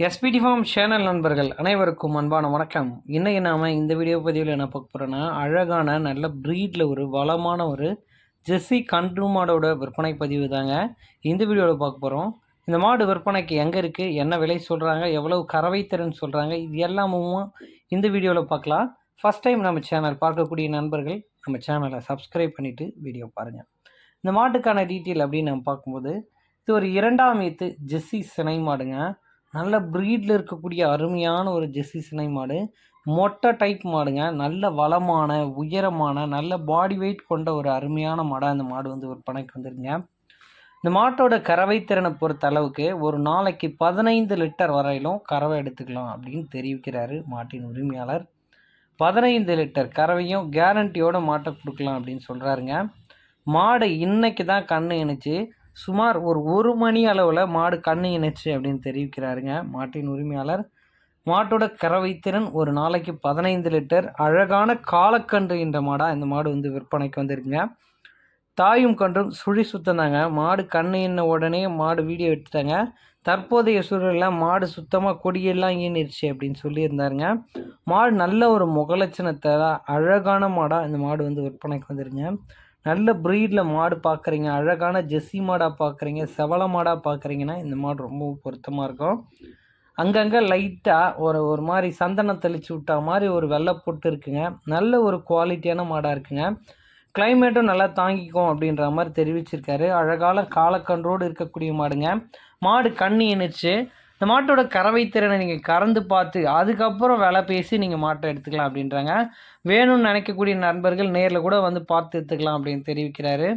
SPD form channel நண்பர்கள் அனைவருக்கும் அன்பான வணக்கம். இன்னைக்கு நாம் இந்த வீடியோ பதிவில் என்ன பார்க்க போகிறோன்னா அழகான நல்ல ப்ரீடில் ஒரு வளமான ஒரு ஜெர்சி கன்று மாடோட விற்பனை பதிவு தாங்க. இந்த வீடியோவில் பார்க்க போகிறோம் இந்த மாடு விற்பனைக்கு எங்கே இருக்குது என்ன விலை சொல்கிறாங்க எவ்வளவு கறவை திறன் சொல்கிறாங்க இது எல்லாமும் இந்த வீடியோவில் பார்க்கலாம். ஃபஸ்ட் டைம் நம்ம சேனல் பார்க்கக்கூடிய நண்பர்கள் நம்ம சேனலை சப்ஸ்கிரைப் பண்ணிவிட்டு வீடியோ பாருங்கள் இந்த மாட்டுக்கான டீட்டெயில் அப்படின்னு நம்ம பார்க்கும்போது இது ஒரு இரண்டாம் ஈத்து ஜெஸ்ஸி சினை மாடுங்க. நல்ல ப்ரீடில் இருக்கக்கூடிய அருமையான ஒரு ஜெர்சி சினை மாடு. மொட்டை டைப் மாடுங்க. நல்ல வளமான உயரமான நல்ல பாடி வெயிட் கொண்ட ஒரு அருமையான மாடாக இந்த மாடு வந்து விற்பனைக்கு வந்துருங்க இந்த மாட்டோட கறவை திறனை பொறுத்த அளவுக்கு ஒரு நாளைக்கு பதினைந்து லிட்டர் வரையிலும் கறவை எடுத்துக்கலாம் அப்படின்னு தெரிவிக்கிறாரு மாட்டின் உரிமையாளர். பதினைந்து லிட்டர் கறவையும் கேரண்டியோட மாட்டை கொடுக்கலாம் அப்படின்னு சொல்கிறாருங்க மாடு இன்னைக்கு தான் கண்ணு இணைச்சு சுமார் ஒரு ஒரு மணி அளவில் மாடு கண்ணு இணைச்சு அப்படின்னு தெரிவிக்கிறாருங்க. மாட்டின் உரிமையாளர். மாட்டோட கறவை திறன் ஒரு நாளைக்கு பதினைந்து லிட்டர். அழகான காலக்கன்று என்ற மாடாக இந்த மாடு வந்து விற்பனைக்கு வந்திருக்குங்க. தாயும் கன்றும் சுழி சுத்தந்தாங்க. மாடு கண்ணு என்ன உடனே மாடு வீடியோ எடுத்துட்டாங்க. தற்போதைய சூழலில் மாடு சுத்தமாக கொடியெல்லாம் ஈனிருச்சு அப்படின்னு சொல்லியிருந்தாருங்க. மாடு நல்ல ஒரு முகலட்சணத்தை அழகான மாடாக இந்த மாடு வந்து விற்பனைக்கு வந்துருங்க நல்ல ப்ரீடில் மாடு பார்க்குறீங்க அழகான ஜெஸ்ஸி மாடாக பார்க்குறீங்க செவல மாடாக பார்க்குறீங்கன்னா இந்த மாடு ரொம்ப பொருத்தமாக இருக்கும். அங்கங்கே லைட்டாக ஒரு ஒரு மாதிரி சந்தனம் தெளித்து விட்டா மாதிரி ஒரு வெள்ளை போட்டு இருக்குங்க. நல்ல ஒரு குவாலிட்டியான மாடாக இருக்குங்க. கிளைமேட்டும் நல்லா தாங்கிக்கும் அப்படின்ற மாதிரி தெரிவிச்சிருக்காரு. அழகால காலக்கன்றோடு இருக்கக்கூடிய மாடுங்க. மாடு கண்ணி இணைச்சு இந்த மாட்டோட கறவை திறனை நீங்கள் கறந்து பார்த்து அதுக்கப்புறம் விலை பேசி நீங்கள் மாட்டை எடுத்துக்கலாம் அப்படின்றாங்க. வேணும்னு நினைக்கக்கூடிய நண்பர்கள் நேரில் கூட வந்து பார்த்து எடுத்துக்கலாம் அப்படின்னு தெரிவிக்கிறாரு.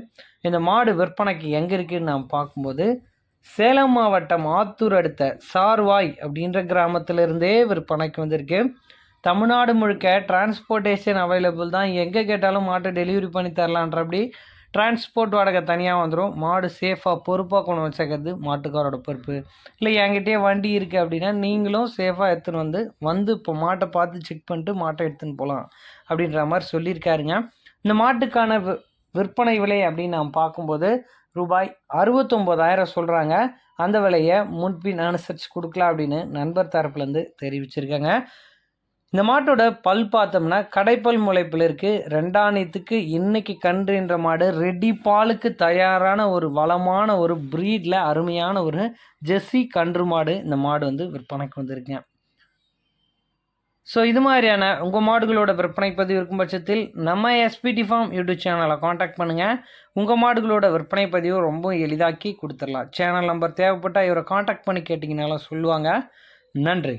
இந்த மாடு விற்பனைக்கு எங்கே இருக்குதுன்னு நாம் பார்க்கும்போது சேலம் மாவட்டம் ஆத்தூர் அடுத்த சார்வாய் அப்படின்ற கிராமத்திலிருந்தே விற்பனைக்கு வந்திருக்கு. தமிழ்நாடு முழுக்க டிரான்ஸ்போர்ட்டேஷன் அவைலபிள் தான். எங்கே கேட்டாலும் மாட்டை டெலிவரி பண்ணி தரலான்றபடி டிரான்ஸ்போர்ட் வாடகை தனியாக வந்துடும் மாடு சேஃபாக பொறுப்பாக கொண்டு வச்சுக்கிறது மாட்டுக்காரோட பொறுப்பு. இல்லை என்கிட்டயே வண்டி இருக்குது அப்படின்னா நீங்களும் சேஃபாக எடுத்துன்னு வந்து வந்து இப்போ மாட்டை பார்த்து செக் பண்ணிட்டு மாட்டை எடுத்துன்னு போகலாம் அப்படின்ற மாதிரி சொல்லியிருக்காருங்க. இந்த மாட்டுக்கான விற்பனை விலை அப்படின்னு நாம் பார்க்கும்போது ரூபாய் அறுபத்தொம்போதாயிரம் சொல்கிறாங்க அந்த விலையை முன்பின் அனுசரித்து கொடுக்கலாம் அப்படின்னு நண்பர் தரப்புலேருந்து தெரிவிச்சிருக்காங்க. இந்த மாட்டோட பல் பார்த்தோம்னா கடைப்பல் முளைப்பில் இருக்குது ரெண்டாணியத்துக்கு இன்னைக்கு கன்றுன்ற மாடு ரெடி பாலுக்கு தயாரான ஒரு வளமான ஒரு ப்ரீடில் அருமையான ஒரு ஜெஸ்ஸி கன்று மாடு இந்த மாடு வந்து விற்பனைக்கு வந்திருக்கேன் ஸோ இது மாதிரியான உங்கள் மாடுகளோட விற்பனை பதிவு இருக்கும் பட்சத்தில் நம்ம எஸ்பிடி ஃபார்ம் யூடியூப் சேனலை காண்டாக்ட் பண்ணுங்கள் உங்கள் மாடுகளோட விற்பனை பதிவு ரொம்ப எளிதாக்கி கொடுத்துடலாம். சேனல் நம்பர் தேவைப்பட்டால் இவரை காண்டாக்ட் பண்ணி கேட்டிங்கனாலும் சொல்லுவாங்க. நன்றி.